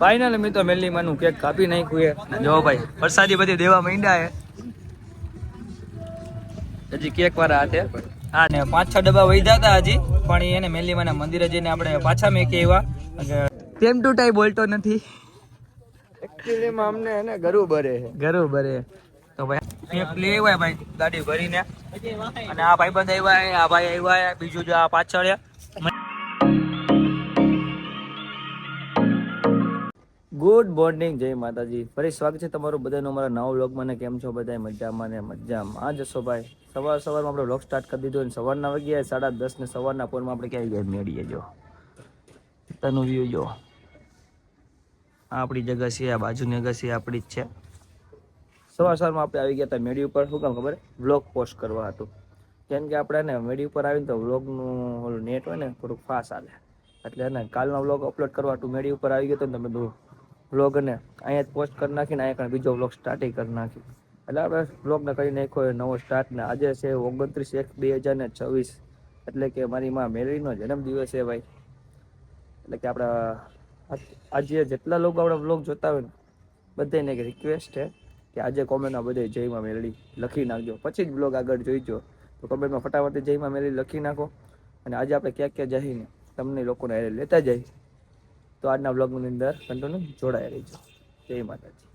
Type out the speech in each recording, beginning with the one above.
Final મિત્રો મેલી માનું કેક કાપી નાખ્યું છે. જો ભાઈ વરસાદી બધી દેવા માંડ્યા હે હજી કેક વાળા હાથે. હા ને પાંચ છ ડબ્બા વૈધા હતા હજી. પણ એને મેલી માના મંદિરે જઈને આપણે પાછા મેકી આવ્યા કેમ ટુ ટાઈ બોલતો નથી. એક્ચ્યુઅલી માં અમને એને ગરુ બરે ગરુ બરે. તો ભાઈ કેક લઈ આવ્યા ભાઈ ગાડી ભરીને. અને આ ભાઈ બંધ આવ્યા આ ભાઈ આવ્યા બીજું જો આ પાછળ ગુડ મોર્નિંગ જય માતાજી. ફરી સ્વાગત છે તમારું બધાનું અમારા નવા વ્લોગમાં. ને કેમ છો બધા મજામાં ને મજામાં. આ જશો ભાઈ. સવાર સવારમાં આપણે વ્લોગ સ્ટાર્ટ કરી દીધો અને સવારના વાગ્યા સાડા દસ ને સવારના પોરમાં આપણે ક્યાં ગયા મેળીએ જો. તનું વ્યૂ જો. આ આપણી જગ્યા છે, આ બાજુની જગ્યા છે, આપણી જ છે. સવાર સવારમાં આપણે આવી ગયા હતા મેળી ઉપર. શું કામ ખબર? વ્લોગ પોસ્ટ કરવા હતું. કેમ કે આપણે ને મેળી ઉપર આવીને તો વ્લોગનું ઓલું નેટ હોય ને, થોડુંક ફાસ્ટ હાલે. એટલે ને, કાલનો વ્લોગ અપલોડ કરવા હતું, મેળી ઉપર આવી ગયો તો તમે બધું વ્લોગ ને અહીંયા પોસ્ટ કરી નાખીને અહીંયા બીજો વ્લોગ સ્ટાર્ટ કરી નાખી એટલે આપણે વ્લોગને કરી નાખ્યો નવો સ્ટાર્ટ ને આજે છે ઓગણત્રીસ એક બે હજાર ને છવ્વીસ. એટલે કે મારી માં મેરીનો જન્મદિવસ છે ભાઈ. એટલે કે આપણા આજે જેટલા લોકો આપણા વ્લોગ જોતા હોય ને બધાને એક રિક્વેસ્ટ છે કે આજે કોમેન્ટમાં બધે જયમાં મેળવી લખી નાખજો. પછી જ બ્લોગ આગળ જોઈજો. તો કોમેન્ટમાં ફટાફટ જયમાં મેળવી લખી નાખો. અને આજે આપણે ક્યાં ક્યાં જઈને તમને લોકોને લેતા જઈ તો આજના બ્લોગની અંદર કન્ટિન્યુ જોડાયા રહીજો. જય માતાજી.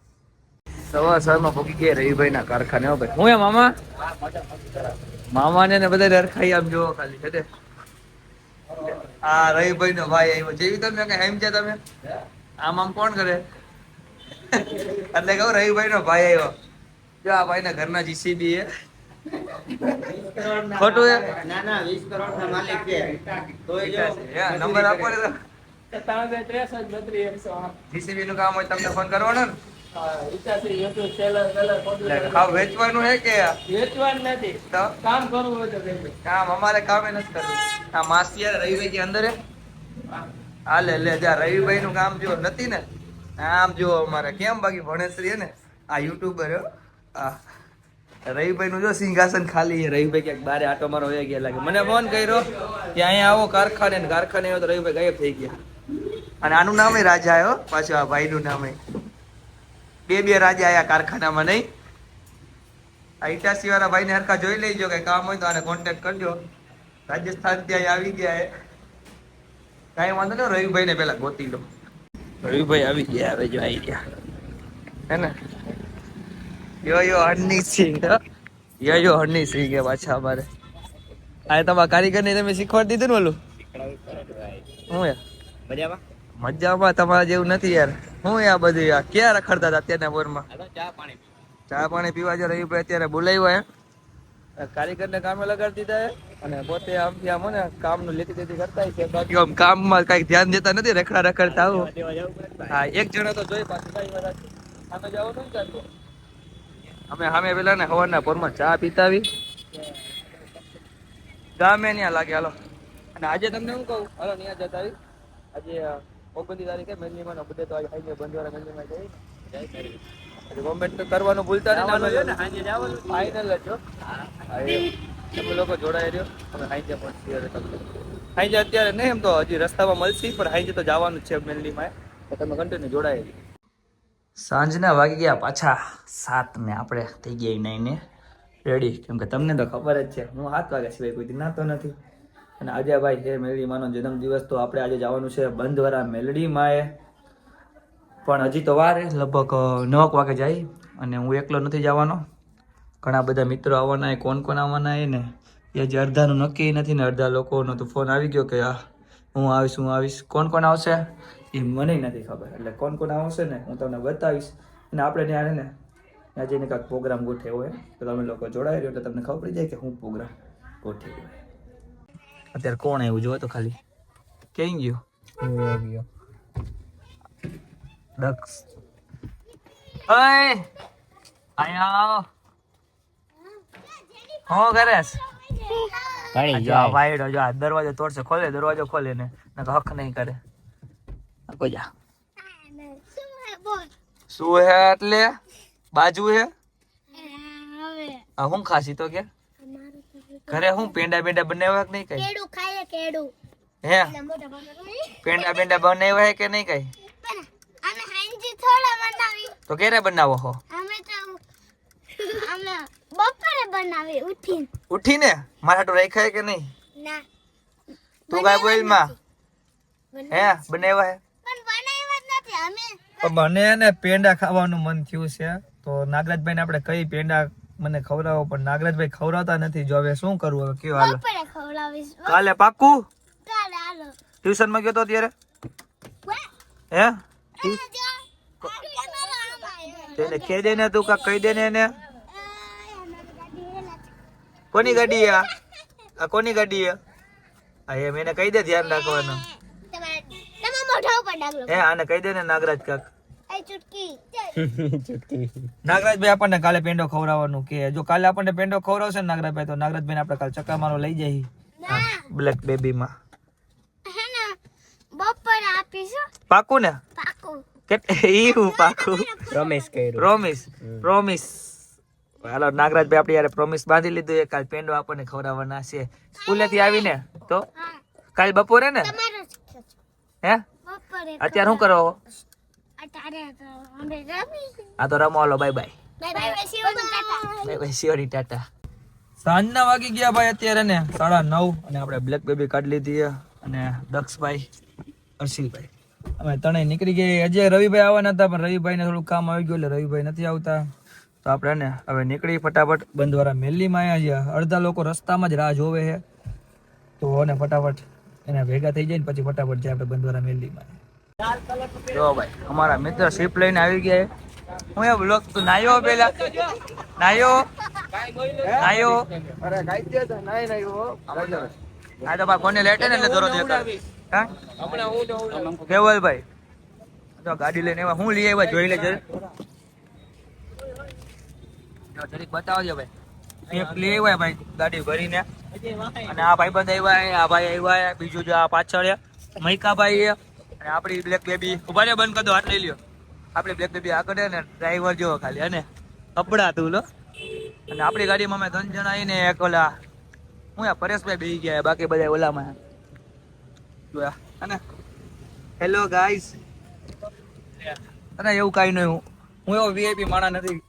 સવાર સવારમાં ભોગી ગયા રવિભાઈના કારખાને હો ભાઈ. હું એ મામા? મામાને ને બધા ડરખાઈ આમ જોવો ખાલી છે આ રવિભાઈ નો ભાઈ આવ્યો જેવી તમે કઈ હેમ છે તમે? આમ આમ કોણ કરે? એટલે કહું રવિભાઈ નો ભાઈ આવ્યો જો આ ભાઈ ના ઘરના જીસીબી એ. ખોટું ના વીસ કરોડ ના માલિક છે. નંબર આપો ને જીસીબી નું કામ હોય તમને ફોન કરવાનો ને? હા વેચવાનું હે કે? તો? કામ અમારે કામે નથી કરવું. આ માસી રવિભાઈ કે અંદર હે? હા. લે લે જા રવિભાઈ નું કામ જો નથી ને આમ જો અમારે કેમ બાકી ભણેશ્રી હે ને? આ યુટ્યુબર હો આ રવિભાઈ નું જો સિંહાસન ખાલી રવિભાઈ ક્યાંક બારે આટો મારો ગયા લાગે. મને ફોન કર્યો કે અહીંયા આવો કારખાને કારખાને આવ્યો તો રવિભાઈ ગાયબ થઈ ગયા. અને આનું નામ રાજા આવ્યો પાછું આ ભાઈ નું નામ. બે બે રાજા આયા કારખાનામાં નહીં. આ ઇટાસી વાળા ભાઈને હરખા જોઈ લેજો કે કામ હોય તો આને કોન્ટેક્ટ કરજો. રાજસ્થાન ત્યાં આવી ગયા એ કાંઈ વાંધો નહીં રવિભાઈ ને પેલા ગોતી લો. રવિભાઈ આવી ગયા હવે જો આવી ગયા. હે ને? યો યો હરની સિંહ યો યો હરની સિંહ કે પાછા અમારે. આ તમારા કારીગર ને તમે શીખવાડી દીધું ને ઓલું? હું યાર મજામાં? મજામાં તમારા જેવું નથી યાર. હું આ બધું યાર. ક્યાં રખડતા હતા અત્યારના બોરમાં? ચા પાણી ચા પાણી પીવા જો રવિભાઈ અત્યારે બોલાવ્યો હે. કારીગરને કામે લગાડી દીધા હે. અને પોતે આમ થી આમ હે ને કામનું લેતી દેતી કરતા છે. બાકી આમ કામમાં કઈ ધ્યાન દેતા નથી રખડા રખડતા આવું હા એક જણો તો જોઈ પાછું કઈ વાત. સામે જવાનું ને ચાલતું અમે સામે પેલા ને સવારના પોરમાં ચા પીતા આવી ગામે ત્યાં લાગે હાલો. અને આજે તમને શું કહું? હાલો ત્યાં જતા આવી આજે ઓગણત્રીસ તારીખે મેલનીમાં નો બધે તો આજે હાઈવે બંધવાળા મેલનીમાં જઈ. કોમેન્ટ કરવાનું ભૂલતા નહીં ફાઇનલ જ છો તમે લોકો જોડાઈ રહ્યો. અમે હાઈજે પણ હાઈજે અત્યારે નહીં એમ તો હજી રસ્તામાં મળશે પણ હાઈજે તો જવાનું છે મેલનીમાં તો તમે કન્ટિન્યુ જોડાઈ રહ્યો. સાંજના વાગી ગયા પાછા. સાત ને આપણે થઈ ગયા નાઈને રેડી કેમ કે તમને તો ખબર જ છે. હું સાત વાગ્યા સિવાય કોઈ દી નાતો નથી. અને આજે ભાઈ છે મેલડી માનો જન્મદિવસ તો આપણે આજે જવાનું છે બંધવાળા મેલડીમાં પણ હજી તો વાર લગભગ નવક વાગે જાય અને હું એકલો નથી જવાનો. ઘણા બધા મિત્રો આવવાના કોણ કોણ આવવાના એ ને? એ હજી અડધાનું નક્કી નથી ને અડધા લોકોનો તો ફોન આવી ગયો કે હું આવીશ હું આવીશ. કોણ કોણ આવશે? એ મને નથી ખબર, એટલે કોણ કોણ આવશે ને હું તમને બતાવીશ. અને આપણે ત્યાં ને, ત્યાં જઈને કાંઈક પ્રોગ્રામ ગોઠવ્યો હોય તો તમે લોકો જોડાઈ રહ્યો એટલે તમને ખબર પડી જાય કે હું પ્રોગ્રામ ગોઠવ્યો હોય અત્યારે કોણ આવ્યું? જોવો તો ખાલી. ક્યાં ગયો? ડક્સ. ઓય! આયા હો કરેસ પડી જો આ વાયડો જો દરવાજો તોડશે ખોલે દરવાજો ખોલે ને તો હક નહીં કરે. કોઈ જા. શું હે એટલે? બાજુ હે? આ હું ખાસી તો કે? ઘરે હું પેંડા બેંડા બનાવ્યા કે નહીં કઈ? કેડું ખાય કેડું હે? પેંડા બેંડા બનાવ્યા કે નહીં કઈ? તો ક્યારે બનાવો હો? અમે તો અમે બપોરે બનાવી ઉઠીને. ઉઠીને? મારા તો રાખ્યા કે નહીં? ના. તું કાંઈ બોલમાં. હે? બનાવ્યા હે પણ બનાવ્યા જ નથી. અમે તો મને ને પેંડા ખાવાનું મન થયું છે. તો નાગરાજભાઈ ને આપણે કઈ પેંડા મને ખવડાવો પણ નાગરાજભાઈ ખવડાવતા નથી. જો હવે શું કરવું હવે કયો હાલો. કાલે પાક્કું? કાલે હાલો. ટ્યુશનમાં ગયો તો ત્યારે હે. તેને કહી દે ને તું કાક કહી દે ને એને. કોની ગાડી આ? આ કોની ગાડી આ? આ એમ એને કહી દે ધ્યાન રાખવાનું. તમારા તમારા મોઢા ઉપર ડાગલો હે આને કહી દે ને નાગરાજ કાક. એ ચૂટકી. નાગરાજભાઈ આપણને કાલે પેંડો ખવડાવવાનું કે જો કાલે આપણને પેંડો ખવડાવશે ને નાગરાજભાઈ તો નાગરાજભાઈ આપણે કાલે ચક્કામારો લઈ જઈએ. બ્લેક બેબી માં હે ને આપીશું. પાકું ને? પાકું. કે પાકું. રમેશ કર્યું. પ્રોમિસ પ્રોમિસ હાલો નાગરાજભાઈ આપણે યાર પ્રોમિસ બાંધી લીધું એ કાલ પેંડો આપણને ખવડાવવાના છે. સ્કૂલેથી આવીને તો? કાલ બપોરે ને? તમારો જ છે. હે? અત્યારે શું કરો? આ તો રમો હાલો bye bye bye bye tata bye bye સાંજના વાગી ગયા ભાઈ અત્યારે ને સાડા નવ અને આપણે બ્લેક બેબી કાઢી લીધી છે અને દક્ષભાઈ હર્ષિલભાઈ. અમે ત્રણેય નીકળી ગયા. અજય રવિભાઈ આવવાના હતા પણ રવિભાઈને થોડું કામ આવી ગયું એટલે રવિભાઈ નથી આવતા. તો આપણે ને હવે નીકળી ફટાફટ બંધવારા મેલ્લીમાં આવ્યા છીએ. અડધા લોકો રસ્તામાં જ રાહ જોવે છે. તો અને ફટાફટ એના ભેગા થઈ જાય ને પછી ફટાફટ જાય આપણે બંધવારા મેલીમાં. જો ભાઈ અમારા મિત્ર શિપ લઈને આવી ગયા હું એ બ્લોક તું નાયો પેલા. નાયો. નાયો. અરે ગાઈ દે તો નાય નાયો. આ તો બા કોને લેટે ને એટલે દોરો દેખાય હા કેવલભાઈ તો ગાડી લઈને આવ્યા હું લઈ આવ્યા જોઈ લે જો જરીક બતાવજો ભાઈ. એક લઈ આવ્યા ભાઈ ગાડી ભરીને. અને આ ભાઈ બંધ આવ્યા આ ભાઈ આવ્યા બીજું જો આ પાછળ મૈકાભાઈ અને આપણી બ્લેક બેબી ઊભા રે બંધ કરી દો, હાથ લઈ લ્યો. આપણી બ્લેક બેબી આગળ ને ડ્રાઈવર જેવો ખાલી, અને કપડા તું લો. અને આપણી ગાડીમાં અમે ત્રણ જણા આવીને એક ઓલા, હું યા પરેશભાઈ બેસી ગયા બાકી બધા ઓલામાં જોયા અને હેલો ગાઈસ અરે એવું કાઈ નહીં, હું હું એવો વીઆઈપી માણા નથી.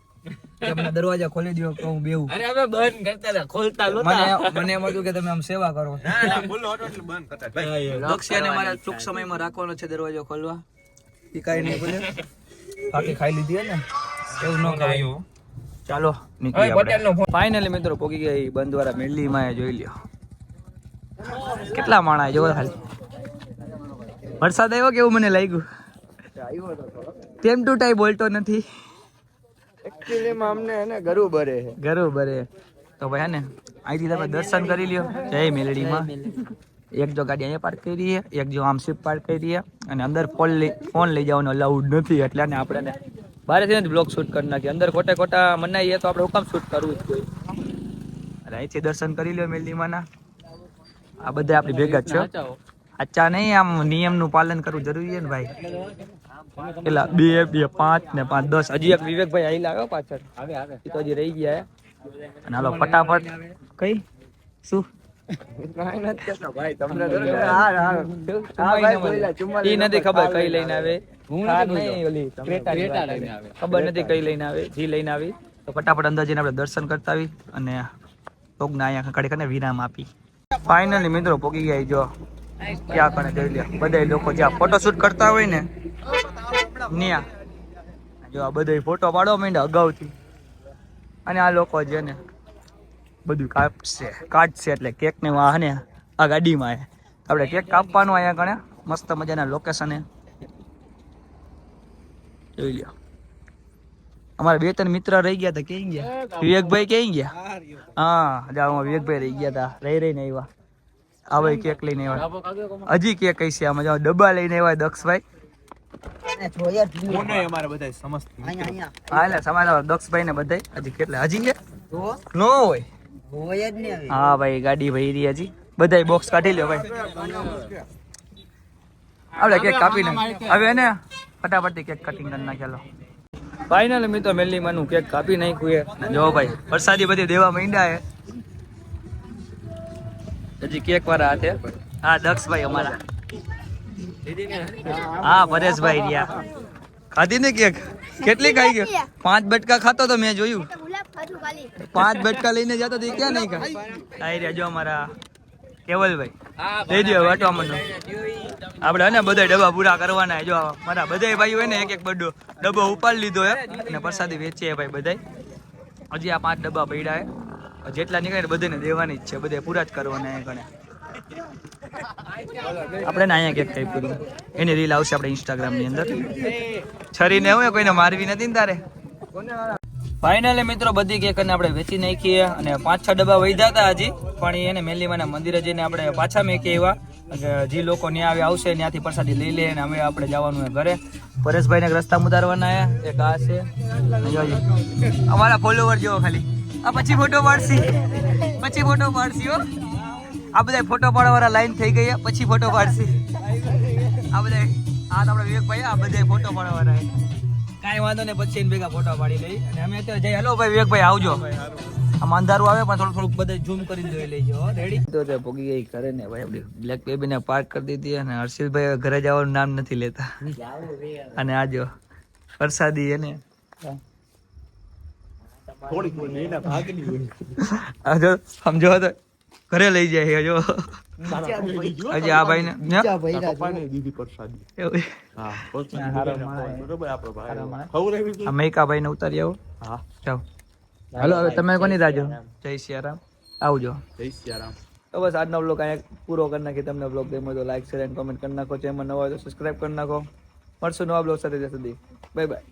કે મને દરવાજા ખોલી દો કે હું બેવું અરે અમે બંધ કરતા હતા ખોલતા મને મને એમ હતું કે તમે આમ સેવા કરો. ના ના બોલો હતો એટલે બંધ કરતા ભાઈ લક્ષ્યને મારા ટૂંક સમયમાં રાખવાનો છે દરવાજો ખોલવા. એ કાઈ નહીં બોલે. બાકી ખાઈ લીધી ને એવું ન કરાય. ચાલો નીકળી આપણે. ફાઇનલી મિત્રો પોગી ગયા ઈ બંધ વાળા મેલી માં જોઈ લ્યો. કેટલા માણા જોવો ખાલી વરસાદ આવ્યો કેવું મને લાગ્યું? તેમ ટુ ટાઈ બોલતો નથી. Actually માં અમને હે ને ગરુ બરે છે બરોબર હે. તો ભાઈ ને, અહીંથી તમે દર્શન કરી લ્યો. જય મેલડીમાં. એક જો ગાડી અહીંયા પાર્ક કરી છે, એક જો આમ સ્વીપ પાર્ક કરી છે, અને અંદર ફોન લઈ ફોન લઈ જવાનો અલાઉડ નથી. એટલે ને આપણે બહારથી જ બ્લોગ શૂટ કરી નાખીએ. અંદર ખોટે ખોટા મનાઈએ તો આપણે હુકમ શૂટ કરવું જ જોઈએ. અને અહીંથી દર્શન કરી લ્યો મેલડીમાંના. આ બધા આપણી ભેગા જ છે. આચા નહીં આમ નિયમનું પાલન કરવું જરૂરી છે ને ભાઈ? પેલા બે બે પાંચ ને પાંચ દસ. હજી એક વિવેકભાઈ આવી લાગ્યો પાછળ. આવે આવે. એ તો હજી રહી ગયા અને હાલો ફટાફટ. કઈ? શું? ખબર લઈને આવે. નથી ની. ખબર કઈ લઈને આવે જી લઈને આવી. તો ફટાફટ અંદર જઈને આપણે દર્શન કરતા આવી અને લોગના અહીંયા ખડે કરીને વિરામ આપી. ફાઇનલી મિત્રો પોગી ગયા જો. ક્યાં કરે જોઈ લ્યો. બધા લોકો જ્યાં ફોટોશૂટ કરતા હોય ને, ન્યા. જો આ બધા ફોટો પાડવા માંડે અગાઉથી. અને આ લોકો છે ને બધું કાપશે, કાઢશે એટલે કેક ને વાહ ને આ ગાડીમાં આપણે કેક કાપવાનું અહીંયા કણે મસ્ત મજાના લોકેશને જોઈ લ્યો. અમારા બે ત્રણ મિત્ર રહી ગયા હતા ક્યાં ગયા? વિવેકભાઈ ક્યાં ગયા? હા જાઓ વિવેકભાઈ રહી ગયા હતા રહી, રહીને આવ્યા. આવે કેક લઈને આવ્યા. હજી કેક કઈ છે આમાં. ડબ્બા લઈને આવ્યા દક્ષભાઈ. દક્ષભાઈ ને બધા હજી કેટલા? હજી નો હોય. હા ભાઈ ગાડી ભાઈ રહી હજી. બધા બોક્સ કાઢી લ્યો ભાઈ. આપણે કેક કાપી નાખ હવે એને ફટાફટ કેક કટિંગ કરી નાખેલો ફાઇનલ મિત્રો મેલી માનું કેક કાપી નાખ્યું છે. જો ભાઈ વરસાદી બધી દેવા માંડ્યા છે. હજી કેક વાળા હાથે હા દક્ષભાઈ અમારા. હા પરેશભાઈ રહ્યા. ખાધી ને કેક કેટલી ખાઈ ગયો? પાંચ બટકા ખાતો તો મેં જોયું. પાંચ બટકા લઈને જતો તો ક્યાં નહીં ખા આઈ રહ્યા જો અમારા કેવલભાઈ. દઈ દો વાટવા મને આપણે હે ને બધા ડબ્બા પૂરા કરવાના જો મારા બધાય ભાઈ હોય ને એક એક બડો ડબ્બો ઉપાડી લીધો હે. અને પ્રસાદી વેચીએ ભાઈ બધા હજી આ પાંચ ડબ્બા પડ્યા હે. જેટલા નીકળે બધાને દેવાની છે બધે પૂરા જ કરવાના હે ગણે આપણે ને અહીંયા કેક કઈ પૂરું એની રીલ આવશે આપણે ઇન્સ્ટાગ્રામની અંદર. છરીને હું કોઈને મારવી નથી ને તારે? ફાઇનલી મિત્રો, બધી કેક આપણે વેચી નાખીએ અને પાંચ છ ડબ્બા વધ્યા હતા હજી, પણ એને મેલીમાના મંદિરે જઈને આપણે પાછા મેકી એવા જે લોકો ત્યાં આવે, આવશે ત્યાંથી પ્રસાદી લઈ લે અને અમે આપણે જવાનું હોય ઘરે. પરેશભાઈને રસ્તા ઉતારવાના એક આ છે. અમારા ફોલોવર જેવો ખાલી. પછી ફોટો પાડશી. પછી ફોટો પાડશી હો. આ બધા ફોટો પાડવાવાળા લાઈન થઈ ગઈ પછી ફોટો પાડશી. આ બધા આ તો વિવેકભાઈ આ બધા ફોટો પાડવાના હે. કાંઈ વાંધો નહીં પછી ભેગા ફોટો પાડી લઈ. અને અમે અત્યારે હેલો ભાઈ વિવેકભાઈ આવજો. આમ અંધારું આવે પણ થોડું થોડુંક બધા ઝૂમ કરી જોઈ લેજો રેડી તો તે ગઈ ઘરે ને ભાઈ આપણી બ્લેક બેબી ને પાર્ક કરી દીધી અને હર્ષિલભાઈ ઘરે જવાનું નામ નથી લેતા. અને આ જો વરસાદી એને આ જો સમજો તો ઘરે લઈ જાય જો હજી આ ભાઈ ને આ મૈકા ભાઈ ને ઉતારી આવો. જાઓ. હાલો હવે તમે કોની રાજો જય સિયારામ. આવજો. તો બસ આજનો બ્લોગ અહીંયા પૂરો કરી નાખી તમને બ્લોગ ગમ્યો તો લાઈક શેર એન્ડ કોમેન્ટ કરી નાખો. ચેનલ નવા હોય તો સબસ્ક્રાઇબ કરી નાખો. મળશું નવા બ્લોગ સાથે ત્યાં સુધી. Bye bye